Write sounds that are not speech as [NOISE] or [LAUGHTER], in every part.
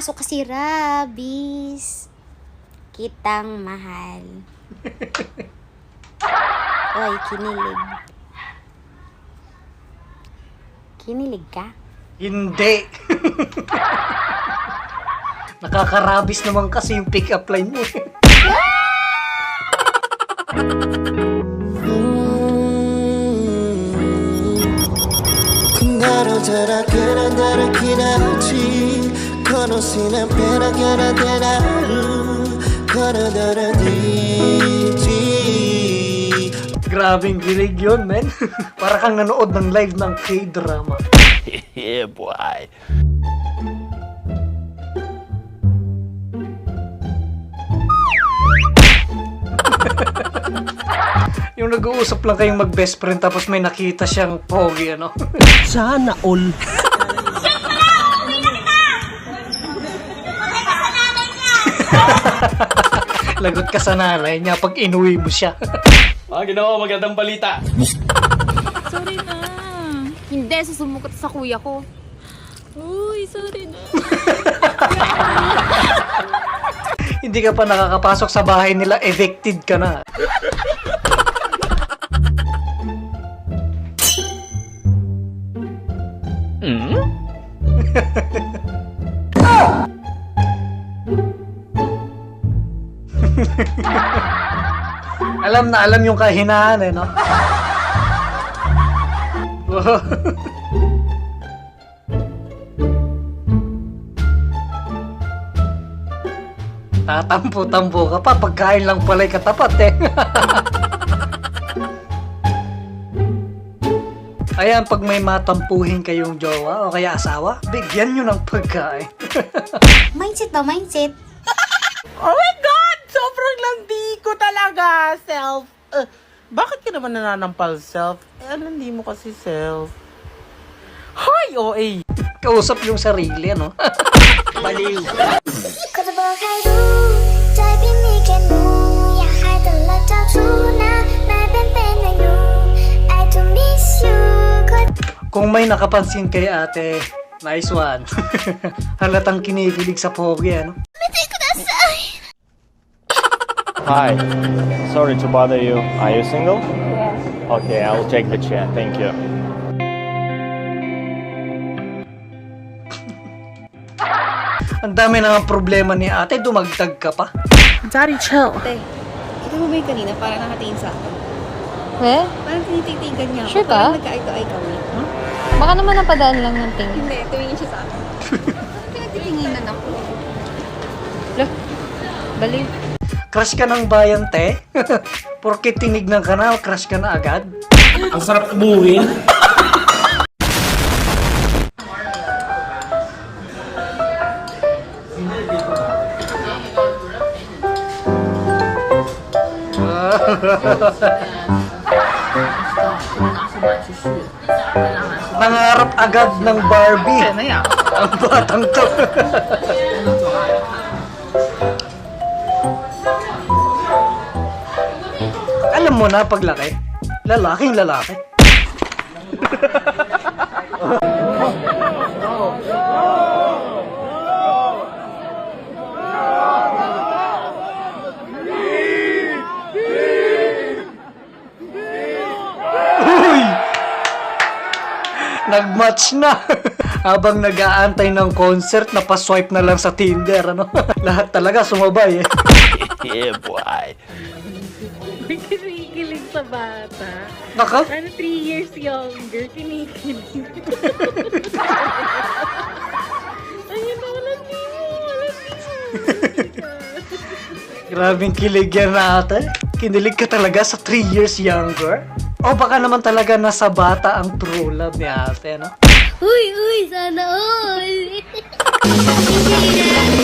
aso kasi rabis. Kitang mahal. [LAUGHS] Oy, kinilig. Kinilig ka? Hindi. [LAUGHS] Nakakarabis naman kasi yung pick-up line mo. eh. Kundaro jara kera dara kirachi Kono sina pera kera deraru Kono dara diji Grabing kilig yun, men. [LAUGHS] Para kang nanood ng live ng K-drama. [LAUGHS] yeah, boy. [LAUGHS] Yung nag-uusap lang kayong mag-best friend tapos may nakita siyang pogi, ano? Sana all [LAUGHS] Lagot ka sa nanay niya pag inuwi mo siya. Mga [LAUGHS] ginawa, magandang balita. Sorry na. Hindi, susumukot sa kuya ko. Uy, sorry na. [LAUGHS] Hindi ka pa nakakapasok sa bahay nila, evicted ka na. [LAUGHS] alam na alam yung kahinaan eh, no? [LAUGHS] Tatampo-tampo ka pa, pagkain lang pala'y katapat eh. [LAUGHS] Ayan, pag may matampuhin kayong jowa o kaya asawa, bigyan nyo ng pagkain. Mindset daw, mindset. Oh my God! lang, di ko talaga self. Uh, bakit ka naman nananampal self? Eh, ano, hindi mo kasi self. Hoy, OA! Kausap yung sarili, ano? [LAUGHS] Baliw. Kung may nakapansin kay ate, nice one. [LAUGHS] Halatang kinikilig sa pogi, ano? Hi. Sorry to bother you. Are you single? Yes. Okay, I will take the chair. Thank you. [LAUGHS] Ang dami na ng problema ni ate, dumagdag ka pa. Daddy, chill. Ate, ito mo ba yung kanina parang nakatingin sa akin? Eh? Parang tinitigan niya ako. Sure ka? Parang nagka-eye-to-eye kami. Baka naman napadaan lang ng tingin. Hindi, tumingin siya sa akin. [LAUGHS] Parang pinagtitinginan ako. Baliw. Crush ka ng bayan, te? [LAUGHS] Porke tinignan ka na, crush ka na agad? Ang sarap ubuhin. Nangarap agad ng Barbie. Ang batang to. [LAUGHS] mo na paglaki, lalaking lalaki. Nag-match na. Habang nag-aantay ng concert, napaswipe na lang sa Tinder, ano? [LAUGHS] Lahat talaga sumabay, eh. [LAUGHS] Yeah, boy. Kinikilig sa bata. Naka? Ano, 3 years younger, kinikilig. [LAUGHS] Ayun na, walang timo, walang timo. Grabing kilig yan na ate. Kinilig ka talaga sa 3 years younger? O baka naman talaga nasa bata ang true love ni ate, no? Uy, uy, sana all.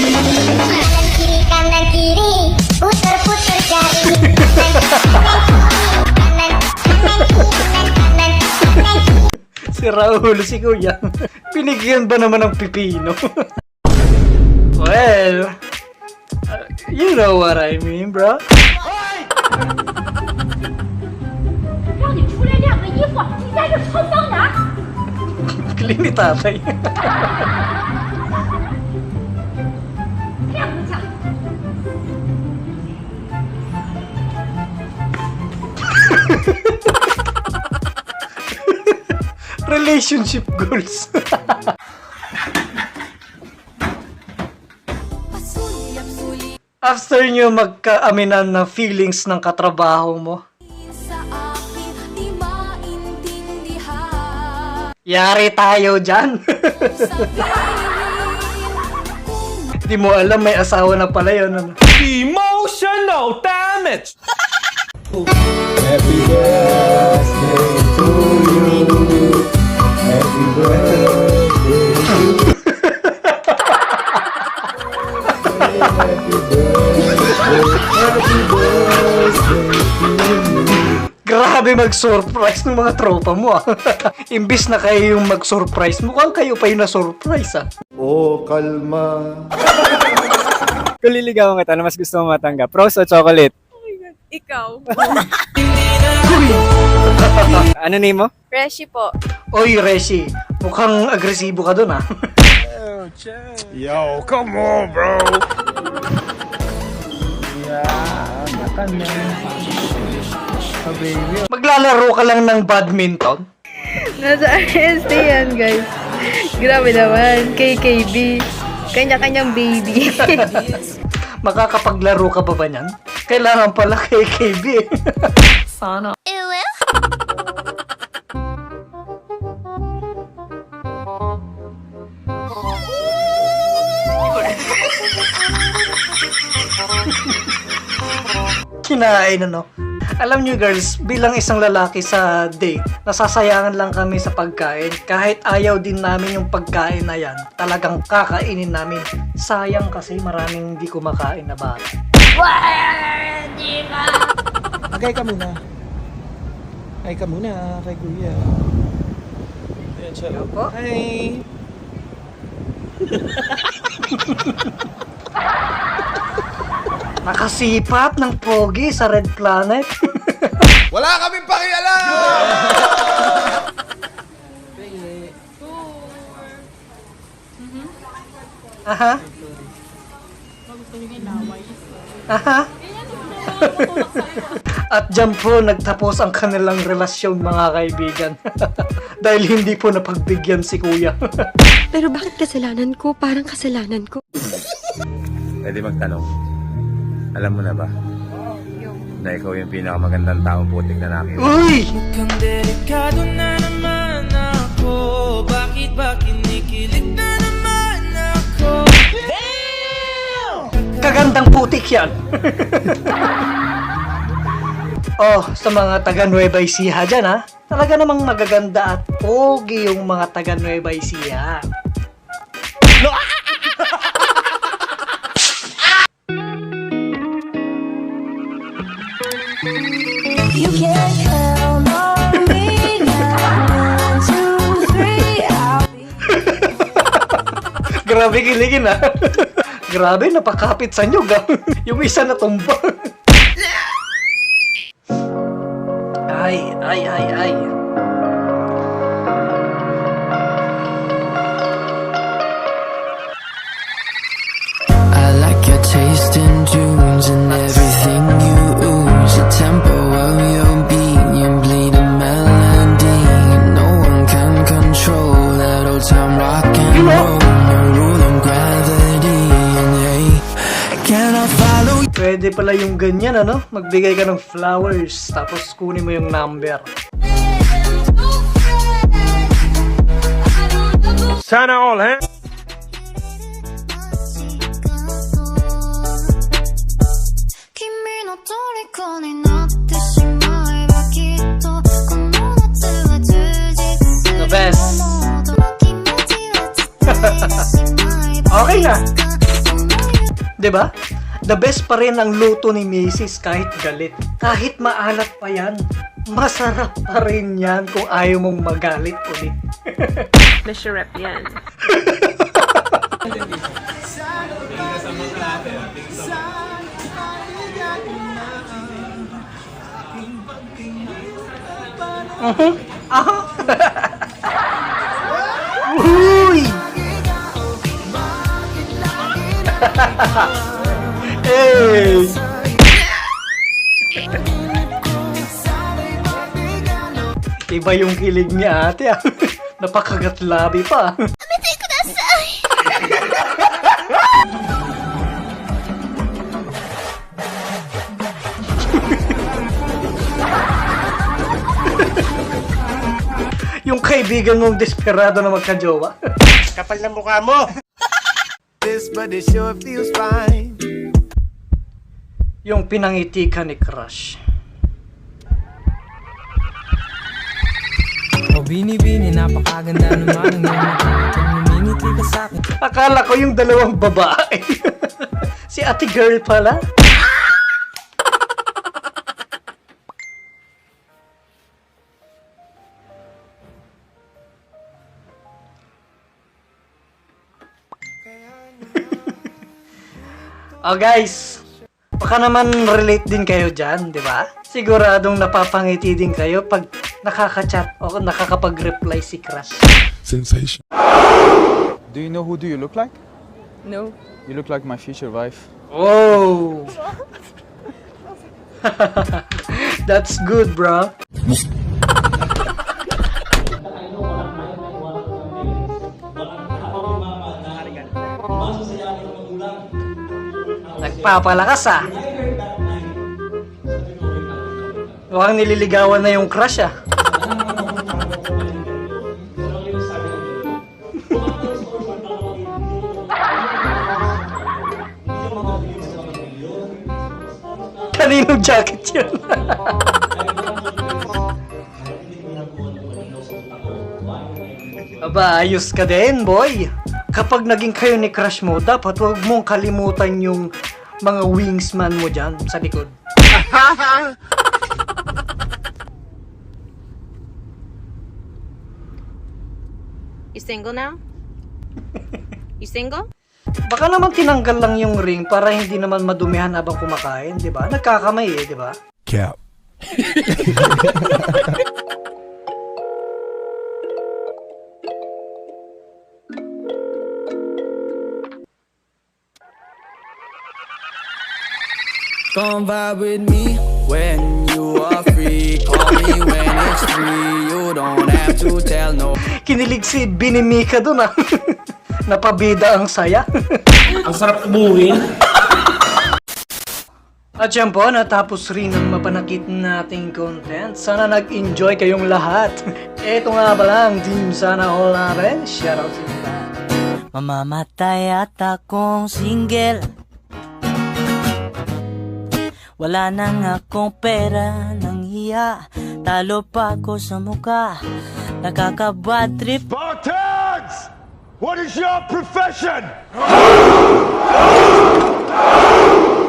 [LAUGHS] si Raul, si Kuya. Binigyan ba naman ng pipino? well, uh, you know what I mean, bro. Clean ni. [LAUGHS] Relationship goals. After nyo magkaaminan ng feelings ng katrabaho mo, yari tayo dyan. [LAUGHS] Di mo alam, may asawa na pala yun. Ano? Emotional damage! Grabe mag-surprise ng mga tropa mo ah. [LAUGHS] Imbis na kayo yung mag-surprise, mukhang kayo pa yung na-surprise ah. Oh, kalma Kung liligawan kita, ano mas gusto mo matanggap? Rose o chocolate? Ikaw. [LAUGHS] Ano name mo? Reshi po. Oy, Reshi, mukhang agresibo ka dun ah. [LAUGHS] Yo, come on bro Maglalaro ka lang ng badminton? Nasa RST yan, guys. Grabe naman. KKB. Kanya-kanyang baby. [LAUGHS] Makakapaglaro ka ba ba niyan? Kailangan pala kay KB eh. Kinain ano. Alam niyo girls, bilang isang lalaki sa date, nasasayangan lang kami sa pagkain. Kahit ayaw din namin yung pagkain na yan, talagang kakainin namin. Sayang kasi maraming hindi kumakain na bata. Agay ka muna. Ay ka muna kay Kuya. Ayan siya. Opo. Hi. [LAUGHS] Nakasipat ng pogi sa Red Planet. [LAUGHS] Wala kaming pakialam Aha. Aha. At dyan po nagtapos ang kanilang relasyon mga kaibigan. [LAUGHS] Dahil hindi po napagbigyan si kuya. Pero bakit kasalanan ko? Parang kasalanan ko. Pwede magtanong. Alam mo na ba? Na ikaw yung pinakamagandang taong putik na nakita. Uy! Kung delikado na naman ako Bakit ba kinikilig na naman ako? Kagandang putik yan. [LAUGHS] oh, sa mga taga Nueva Ecija dyan ha. Talaga namang magaganda at pogi yung mga taga Nueva Ecija. Grabe kiligin ha. [LAUGHS] Grabe, napakapit sa nyug ha. [LAUGHS] Yung isa na tumba. yung ganyan ano, magbigay ka ng flowers tapos kunin mo yung number. Sana all, ha? Huh? The best. [LAUGHS] okay na. 'Di ba? The best pa rin ang luto ni Macy's kahit galit. Kahit maalat pa yan. Masarap pa rin yan kung ayaw mong magalit ulit. [LAUGHS] Nasyurap yan. [LAUGHS] Uy! [LAUGHS] hey! Iba yung kilig ni ate ah. [LAUGHS] Napakagat labi pa. [LAUGHS] yung kaibigan mong desperado na magkajowa. Kapal ng mukha mo! This body sure feels fine. Yung pinangiti ka ni Crush. Oh, bini-bini, napakaganda naman ng. Pumimingiti ka sa'kin. Akala ko yung dalawang babae. [LAUGHS] si ate girl pala. [LAUGHS] oh guys, baka naman relate din kayo dyan, di ba? Siguradong napapangiti din kayo pag nakaka-chat o nakakapag-reply si Crush. Sensation. Do you know who do you look like? No. You look like my future wife. Oh. [LAUGHS] [LAUGHS] That's good, bro. Nagpapalakas ah. Mukhang nililigawan na yung crush ah. [LAUGHS] Kaninong jacket yun? [LAUGHS] Aba, ayos ka din, boy. Kapag naging kayo ni crush mo, dapat huwag mong kalimutan yung mga wingsman mo dyan sa likod. [LAUGHS] You single now? You single? Baka naman tinanggal lang yung ring para hindi naman madumihan habang kumakain, di ba? Nagkakamay eh, di ba? Cap. [LAUGHS] Come vibe with me when you are free. Call me when it's free. You don't have to tell no. Kinilig si Binimika dun ah. [LAUGHS] Napabida ang saya. [LAUGHS] Ang sarap buhin. At yan po, natapos rin ang mapanakit nating content. Sana nag-enjoy kayong lahat. [LAUGHS] Ito nga ba lang, Team Sana All natin. Shoutout sa. Mamamatay at akong single Wala nang akong pera ng hiya Talo pa ako sa muka Nakakabad trip Spartans! What is your profession? [LAUGHS]